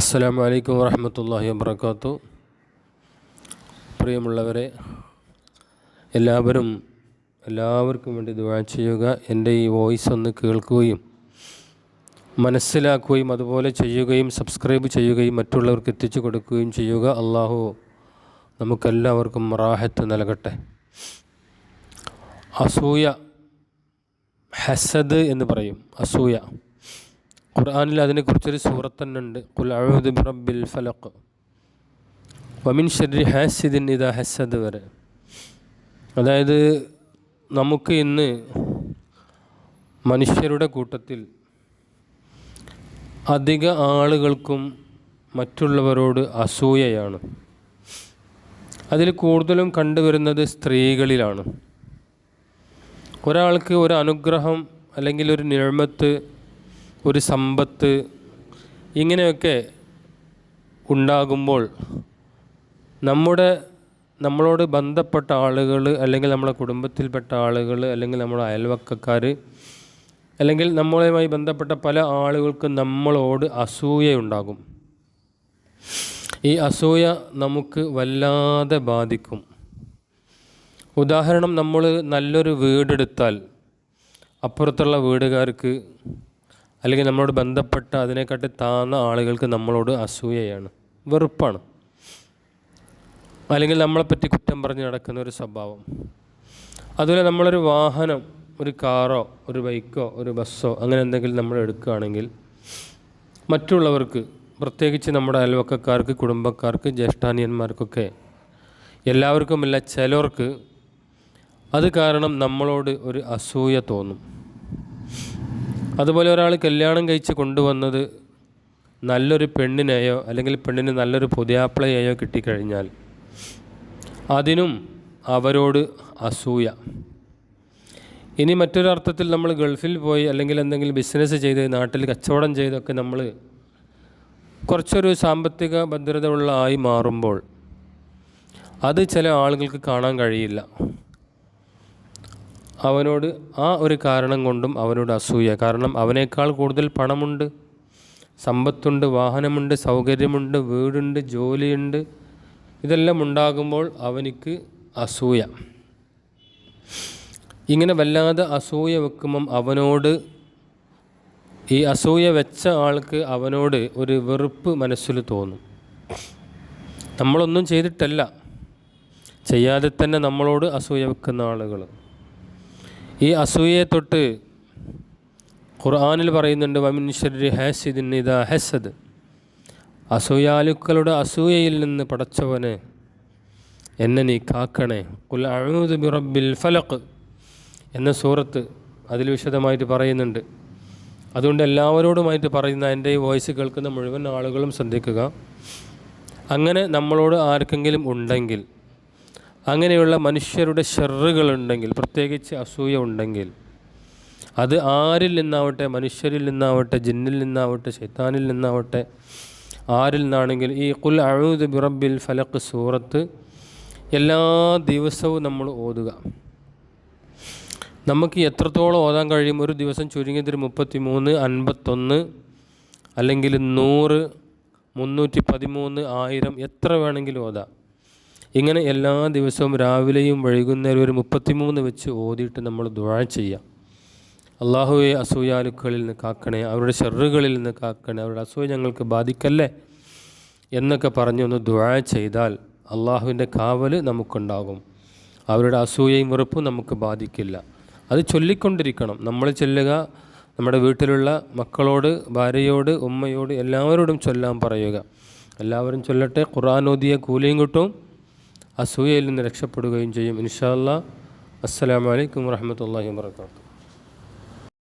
അസ്സലാമു അലൈക്കും വാഹമത്തല്ലാഹി വാബർക്കാത്തു പ്രിയമുള്ളവരെ എല്ലാവരും എല്ലാവർക്കും വേണ്ടി ദുആ ചെയ്യുക. എന്റെ ഈ വോയിസ് ഒന്ന് കേൾക്കുകയും മനസ്സിലാക്കുകയും അതുപോലെ ചെയ്യുകയും സബ്സ്ക്രൈബ് ചെയ്യുകയും മറ്റുള്ളവർക്ക് എത്തിച്ചു കൊടുക്കുകയും ചെയ്യുക. അള്ളാഹു നമുക്കെല്ലാവർക്കും റാഹത്ത് നൽകട്ടെ. അസൂയ ഹസദ് എന്ന് പറയും. അസൂയ. ഖുർആനിൽ അതിനെക്കുറിച്ചൊരു സൂറത്ത് തന്നെ ഉണ്ട് ഖുൽ അഊദു ബിറബ്ബിൽ ഫലഖ്. വമിൻ ഷെറി ഹാസിദിൻ ഇദാ ഹസദ് വരെ. അതായത് നമുക്ക് ഇന്ന് മനുഷ്യരുടെ കൂട്ടത്തിൽ അധിക ആളുകൾക്കും മറ്റുള്ളവരോട് അസൂയയാണ്. അതിൽ കൂടുതലും കണ്ടുവരുന്നത് സ്ത്രീകളിലാണ്. ഒരാൾക്ക് ഒരു അനുഗ്രഹം അല്ലെങ്കിൽ ഒരു നിഴമത്ത് ഒരു സമ്പത്ത് ഇങ്ങനെയൊക്കെ ഉണ്ടാകുമ്പോൾ നമ്മുടെ നമ്മളോട് ബന്ധപ്പെട്ട ആളുകൾ അല്ലെങ്കിൽ നമ്മുടെ കുടുംബത്തിൽപ്പെട്ട ആളുകൾ അല്ലെങ്കിൽ നമ്മുടെ അയൽവക്കക്കാർ അല്ലെങ്കിൽ നമ്മളുമായി ബന്ധപ്പെട്ട പല ആളുകൾക്കും നമ്മളോട് അസൂയയുണ്ടാകും ഈ അസൂയ നമുക്ക് വല്ലാതെ ബാധിക്കും. ഉദാഹരണം നമ്മൾ നല്ലൊരു വീടെടുത്താൽ അപ്പുറത്തുള്ള വീടുകാർക്ക് അല്ലെങ്കിൽ നമ്മളോട് ബന്ധപ്പെട്ട അതിനെക്കാട്ടി താന്ന ആളുകൾക്ക് നമ്മളോട് അസൂയയാണ്. വെറുപ്പാണ്. അല്ലെങ്കിൽ നമ്മളെപ്പറ്റി കുറ്റം പറഞ്ഞ് നടക്കുന്ന ഒരു സ്വഭാവം. അതുപോലെ നമ്മളൊരു വാഹനം ഒരു കാറോ ഒരു ബൈക്കോ ഒരു ബസ്സോ അങ്ങനെ എന്തെങ്കിലും നമ്മൾ എടുക്കുകയാണെങ്കിൽ മറ്റുള്ളവർക്ക് പ്രത്യേകിച്ച് നമ്മുടെ അയൽവക്കക്കാർക്ക് കുടുംബക്കാർക്ക് ജ്യേഷ്ഠാനിയന്മാർക്കൊക്കെ എല്ലാവർക്കുമില്ല ചിലർക്ക് അത് കാരണം നമ്മളോട് ഒരു അസൂയ തോന്നും. അതുപോലെ ഒരാൾ കല്യാണം കഴിച്ച് കൊണ്ടുവന്നത് നല്ലൊരു പെണ്ണിനെയോ അല്ലെങ്കിൽ പെണ്ണിന് നല്ലൊരു പുതിയാപ്പിളയെയോ കിട്ടിക്കഴിഞ്ഞാൽ അതിനും അവരോട് അസൂയ. ഇനി മറ്റൊരർത്ഥത്തിൽ നമ്മൾ ഗൾഫിൽ പോയി അല്ലെങ്കിൽ എന്തെങ്കിലും ബിസിനസ് ചെയ്ത് നാട്ടിൽ കച്ചവടം ചെയ്തൊക്കെ നമ്മൾ കുറച്ചൊരു സാമ്പത്തിക ഭദ്രത ഉള്ള ആയി മാറുമ്പോൾ അത് ചില ആളുകൾക്ക് കാണാൻ കഴിയില്ല. അവനോട് ആ ഒരു കാരണം കൊണ്ടും അവനോട് അസൂയ. കാരണം അവനേക്കാൾ കൂടുതൽ പണമുണ്ട്. സമ്പത്തുണ്ട് വാഹനമുണ്ട് സൗകര്യമുണ്ട് വീടുണ്ട് ജോലിയുണ്ട്. ഇതെല്ലാം ഉണ്ടാകുമ്പോൾ അവനിക്ക് അസൂയ. ഇങ്ങനെ വല്ലാതെ അസൂയ വെക്കുമ്പം അവനോട് ഈ അസൂയ വെച്ച ആൾക്ക് അവനോട് ഒരു വെറുപ്പ് മനസ്സിൽ തോന്നും. നമ്മളൊന്നും ചെയ്തിട്ടല്ല. ചെയ്യാതെ തന്നെ നമ്മളോട് അസൂയ വെക്കുന്ന ആളുകൾ ഈ അസൂയയെ തൊട്ട് ഖുർആാനിൽ പറയുന്നുണ്ട് വമിൻ ഷർരി ഹാസിദിൻ ഇതാ ഹസദ്. അസൂയാലുക്കളുടെ അസൂയയിൽ നിന്ന് പടച്ചവന് എന്നെ നീ കാക്കണേ. കുൽ അഴൂദ് ബിറബിൽ ഫലഖ് എന്ന സൂറത്ത് അതിൽ വിശദമായിട്ട് പറയുന്നുണ്ട്. അതുകൊണ്ട് എല്ലാവരോടുമായിട്ട് പറയുന്ന എന്റെ ഈ വോയിസ് കേൾക്കുന്ന മുഴുവൻ ആളുകളും ശ്രദ്ധിക്കുക. അങ്ങനെ നമ്മളോട് ആർക്കെങ്കിലും ഉണ്ടെങ്കിൽ അങ്ങനെയുള്ള മനുഷ്യരുടെ ഷെറുകളുണ്ടെങ്കിൽ പ്രത്യേകിച്ച് അസൂയ ഉണ്ടെങ്കിൽ അത് ആരിൽ നിന്നാവട്ടെ മനുഷ്യരിൽ നിന്നാവട്ടെ ജിന്നിൽ നിന്നാവട്ടെ ശൈത്താനിൽ നിന്നാവട്ടെ ആരിൽ നിന്നാണെങ്കിൽ ഈ കുൽ അഴുത് ബിറബിൽ ഫലക്ക് സൂറത്ത് എല്ലാ ദിവസവും നമ്മൾ ഓതുക. നമുക്ക് എത്രത്തോളം ഓതാൻ കഴിയും? ഒരു ദിവസം ചുരുങ്ങിയതൊരു മുപ്പത്തി മൂന്ന് അൻപത്തൊന്ന് അല്ലെങ്കിൽ നൂറ് മുന്നൂറ്റി പതിമൂന്ന് ആയിരം എത്ര വേണമെങ്കിലും ഓതാം. ഇങ്ങനെ എല്ലാ ദിവസവും രാവിലെയും വൈകുന്നേരം ഒരു മുപ്പത്തിമൂന്ന് വെച്ച് ഓതിയിട്ട് നമ്മൾ ദുഴ ചെയ്യാം. അള്ളാഹുവെ അസൂയാലുക്കളിൽ നിന്ന് കാക്കണേ അവരുടെ ഷെറുകളിൽ നിന്ന് കാക്കണേ അവരുടെ അസൂയ ഞങ്ങൾക്ക് ബാധിക്കല്ലേ എന്നൊക്കെ പറഞ്ഞൊന്ന് ദുഴ ചെയ്താൽ അള്ളാഹുവിന്റെ കാവൽ നമുക്കുണ്ടാകും. അവരുടെ അസൂയയും വെറുപ്പും നമുക്ക് ബാധിക്കില്ല. അത് ചൊല്ലിക്കൊണ്ടിരിക്കണം. നമ്മൾ ചെല്ലുക നമ്മുടെ വീട്ടിലുള്ള മക്കളോട് ഭാര്യയോട് ഉമ്മയോട് എല്ലാവരോടും ചൊല്ലാൻ പറയുക. എല്ലാവരും ചൊല്ലട്ടെ ഖുർആൻ ഓതിയ കൂലിയും കിട്ടും. അസൂയയിൽ നിന്ന് രക്ഷപ്പെടുകയും ചെയ്യും. ഇൻഷാ അസ്സാം അസ്സലാമലൈക്കും വാഹമത്തല്ലാഹി വാത്തു